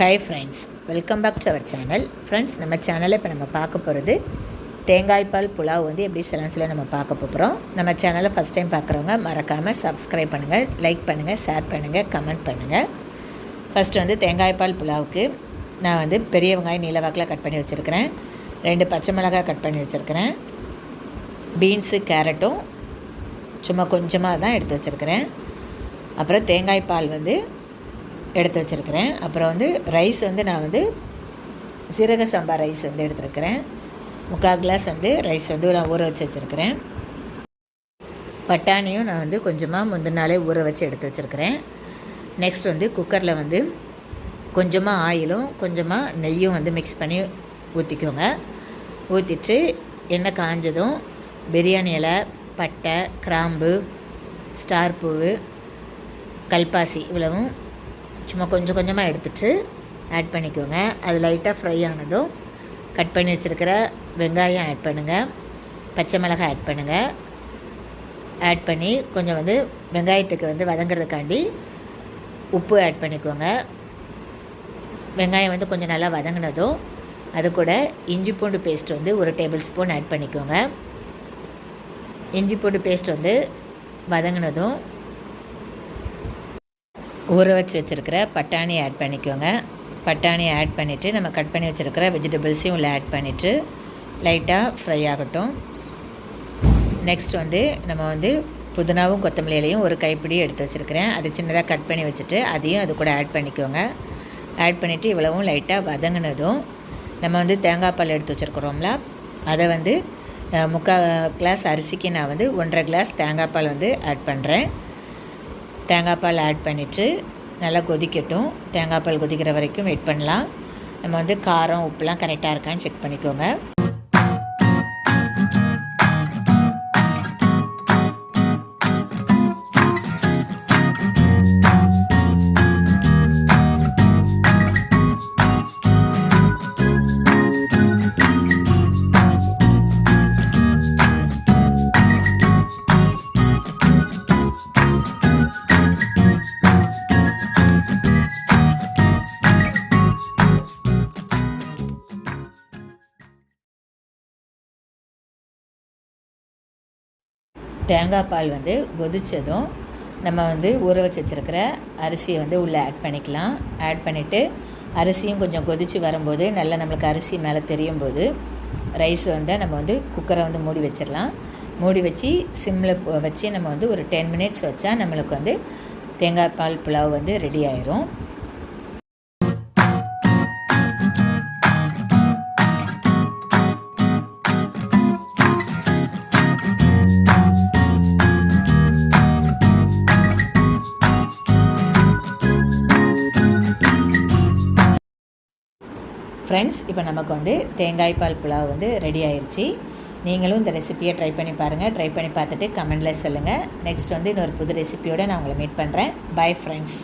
Hi friends welcome back to our channel friends நம்ம சேனலில் இப்போ நம்ம பார்க்க போகிறது தேங்காய்பால் புலாவ் வந்து எப்படி சிலன்ஸில் சொல்லி நம்ம பார்க்க போகிறோம் நம்ம சேனலை ஃபஸ்ட் டைம் பார்க்குறவங்க மறக்காமல் சப்ஸ்கிரைப் பண்ணுங்கள் லைக் பண்ணுங்கள் ஷேர் பண்ணுங்கள் கமெண்ட் பண்ணுங்கள் ஃபஸ்ட்டு வந்து தேங்காய்பால் புலாவுக்கு நான் வந்து பெரிய வெங்காயம் நீல வாக்கில் கட் பண்ணி வச்சுருக்கிறேன். ரெண்டு பச்சை மிளகாய் கட் பண்ணி வச்சுருக்கிறேன். பீன்ஸு கேரட்டும் சும்மா கொஞ்சமாக தான் எடுத்து வச்சுருக்கிறேன். அப்புறம் தேங்காய் பால் வந்து எடுத்து வச்சுருக்கிறேன். அப்புறம் வந்து ரைஸ் வந்து நான் வந்து சீரக சம்பா ரைஸ் வந்து எடுத்துருக்கிறேன். முக்கால் கிளாஸ் வந்து ரைஸ் வந்து நான் ஊற வச்சு வச்சுருக்கிறேன். பட்டாணியும் நான் வந்து கொஞ்சமாக முந்தின நாளே ஊற வச்சு எடுத்து வச்சுருக்கிறேன். நெக்ஸ்ட் வந்து குக்கரில் வந்து கொஞ்சமாக ஆயிலும் கொஞ்சமாக நெய்யும் வந்து மிக்ஸ் பண்ணி ஊற்றிக்கோங்க ஊற்றிட்டு எண்ணெய் காஞ்சதும் பிரியாணி இலை பட்டை கிராம்பு ஸ்டார் பூவு கல்பாசி இவ்வளவும் சும்மா கொஞ்சம் கொஞ்சமாக எடுத்துட்டு ஆட் பண்ணிக்கோங்க. அது லைட்டாக ஃப்ரை ஆனதும் கட் பண்ணி வச்சுருக்கிற வெங்காயம் ஆட் பண்ணுங்கள் பச்சை மிளகாய் ஆட் பண்ணுங்கள் ஆட் பண்ணி கொஞ்சம் வந்து வெங்காயத்துக்கு வந்து வதங்குறதுக்காண்டி உப்பு ஆட் பண்ணிக்கோங்க. வெங்காயம் வந்து கொஞ்சம் நல்லா வதங்கினதும் அது கூட இஞ்சி பூண்டு பேஸ்ட் வந்து ஒரு டேபிள் ஸ்பூன் ஆட் பண்ணிக்கோங்க. இஞ்சி பூண்டு பேஸ்ட் வந்து வதங்கினதும் ஊற வச்சு வச்சுருக்கிற பட்டாணி ஆட் பண்ணிக்கோங்க. பட்டாணி ஆட் பண்ணிவிட்டு நம்ம கட் பண்ணி வச்சுருக்கிற வெஜிடபிள்ஸையும் உள்ளே ஆட் பண்ணிவிட்டு லைட்டாக ஃப்ரை ஆகட்டும். நெக்ஸ்ட் வந்து நம்ம வந்து புதினாவும் கொத்தமல்லியிலையும் ஒரு கைப்பிடி எடுத்து வச்சுருக்கிறேன். அது சின்னதாக கட் பண்ணி வச்சுட்டு அதையும் அது கூட ஆட் பண்ணிக்கோங்க. ஆட் பண்ணிவிட்டு இவ்வளவும் லைட்டாக வதங்கினதும் நம்ம வந்து தேங்காய் பால் எடுத்து வச்சுருக்குறோம்ல அதை வந்து முக்கால் கிளாஸ் அரிசிக்கு நான் வந்து ஒன்றரை கிளாஸ் தேங்காய் பால் வந்து ஆட் பண்ணுறேன் தேங்காய் பால் ஆட் பண்ணிவிட்டு நல்லா கொதிக்கட்டும். தேங்காய் பால் கொதிக்கிற வரைக்கும் வெயிட் பண்ணலாம். நம்ம வந்து காரம் உப்புலாம் கரெக்டாக இருக்கான்னு செக் பண்ணிக்கோங்க. தேங்காய் பால் வந்து கொதித்ததும் நம்ம வந்து ஊற வச்சு வச்சுருக்கிற அரிசியை வந்து உள்ளே ஆட் பண்ணிக்கலாம். ஆட் பண்ணிவிட்டு அரிசியும் கொஞ்சம் கொதித்து வரும்போது நல்லா நம்மளுக்கு அரிசி மேலே தெரியும் போது ரைஸ் வந்து நம்ம வந்து குக்கரை வந்து மூடி வச்சிடலாம். மூடி வச்சு சிம்மில் வச்சு நம்ம வந்து ஒரு டென் மினிட்ஸ் வச்சா நம்மளுக்கு வந்து தேங்காய் பால் புலாவ் வந்து ரெடி ஆயிரும். ஃப்ரெண்ட்ஸ் இப்போ நமக்கு வந்து தேங்காய் பால் புலாவ் வந்து ரெடி ஆயிடுச்சு நீங்களும் இந்த ரெசிப்பியை ட்ரை பண்ணி பாருங்கள் ட்ரை பண்ணி பார்த்துட்டு கமெண்டில் சொல்லுங்கள் நெக்ஸ்ட் வந்து இன்னொரு புது ரெசிப்பியோடு நான் உங்களை மீட் பண்ணுறேன் பை ஃப்ரெண்ட்ஸ்